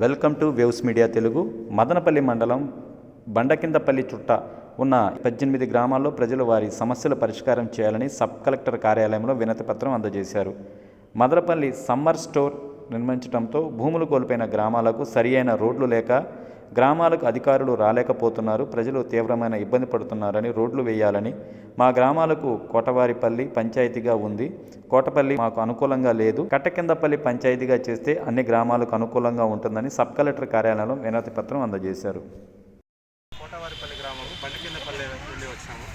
Welcome to waves media Telugu. Madanapalle మండలం బండకిందపల్లి చుట్ట ఉన్న పద్దెనిమిది గ్రామాల్లో ప్రజలు వారి సమస్యల పరిష్కారం చేయాలని సబ్ కలెక్టర్ కార్యాలయంలో వినతి పత్రం అందజేశారు. మదనపల్లి సమ్మర్ స్టోర్ నిర్మించడంతో భూములు కోల్పోయిన గ్రామాలకు సరియైన రోడ్లు లేక గ్రామాలకు అధికారులు రాలేకపోతున్నారు. ప్రజలు తీవ్రమైన ఇబ్బంది పడుతున్నారని రోడ్లు వేయాలని మా గ్రామాలకు కోటవారిపల్లి పంచాయతీగా ఉంది. కోటపల్లి మాకు అనుకూలంగా లేదు. కట్టకిందపల్లి పంచాయతీగా చేస్తే అన్ని గ్రామాలకు అనుకూలంగా ఉంటుందని సబ్ కలెక్టర్ కార్యాలయంలో వినతి పత్రం అందజేశారు. బండికిందపల్లి నుండి వచ్చాము.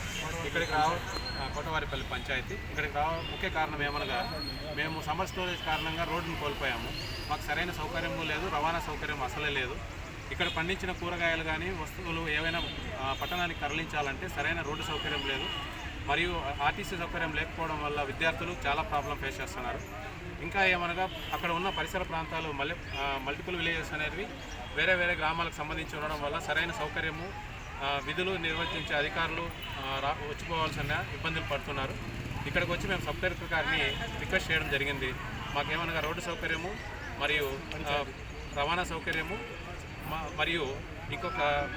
ఇక్కడికి రావ ఆ, కోటవారిపల్లి పంచాయతీ. ఇక్కడికి రావ ముఖ్య కారణం ఏమనగా మేము సమ్మర్ స్టోరేజ్ కారణంగా రోడ్డును కోల్పోయాము. మాకు సరైన సౌకర్యము లేదు రవాణా సౌకర్యం అసలే లేదు. ఇక్కడ పండించిన కూరగాయలు కానీ వస్తువులు ఏవైనా పట్టణానికి తరలించాలంటే సరైన రోడ్డు సౌకర్యం లేదు. మరియు ఆర్టీసీ సౌకర్యం లేకపోవడం వల్ల విద్యార్థులు చాలా ప్రాబ్లం ఫేస్ చేస్తున్నారు. ఇంకా ఏమనగా అక్కడ ఉన్న పరిసర ప్రాంతాలు మళ్ళీ మల్టిపుల్ విలేజెస్ అనేవి వేరే వేరే గ్రామాలకు సంబంధించి ఉండడం వల్ల సరైన సౌకర్యము విధులు నిర్వర్తించే అధికారులు రా వచ్చిపోవాల్సిన ఇబ్బందులు పడుతున్నారు. ఇక్కడికి వచ్చి మేము సబ్ కలెక్టర్ గారిని రిక్వెస్ట్ చేయడం జరిగింది. మాకేమనగా రోడ్డు సౌకర్యము మరియు రవాణా సౌకర్యము మరియు ఇంకొక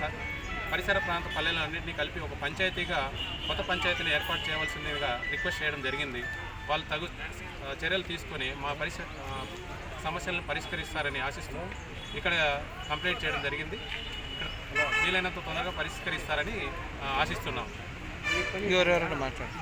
స- పరిసర ప్రాంత పల్లెలన్నింటినీ కలిపి ఒక పంచాయతీగా కొత్త పంచాయతీని ఏర్పాటు చేయవలసిందిగా రిక్వెస్ట్ చేయడం జరిగింది. వాళ్ళు తగు చర్యలు తీసుకొని మా పరిస సమస్యలను పరిష్కరిస్తారని ఆశిస్తూ ఇక్కడ కంప్లైంట్ చేయడం జరిగింది. వీలైనంత తొందరగా పరిష్కరిస్తారని ఆశిస్తున్నాం. ఎవరెవరైనా మాట్లాడు.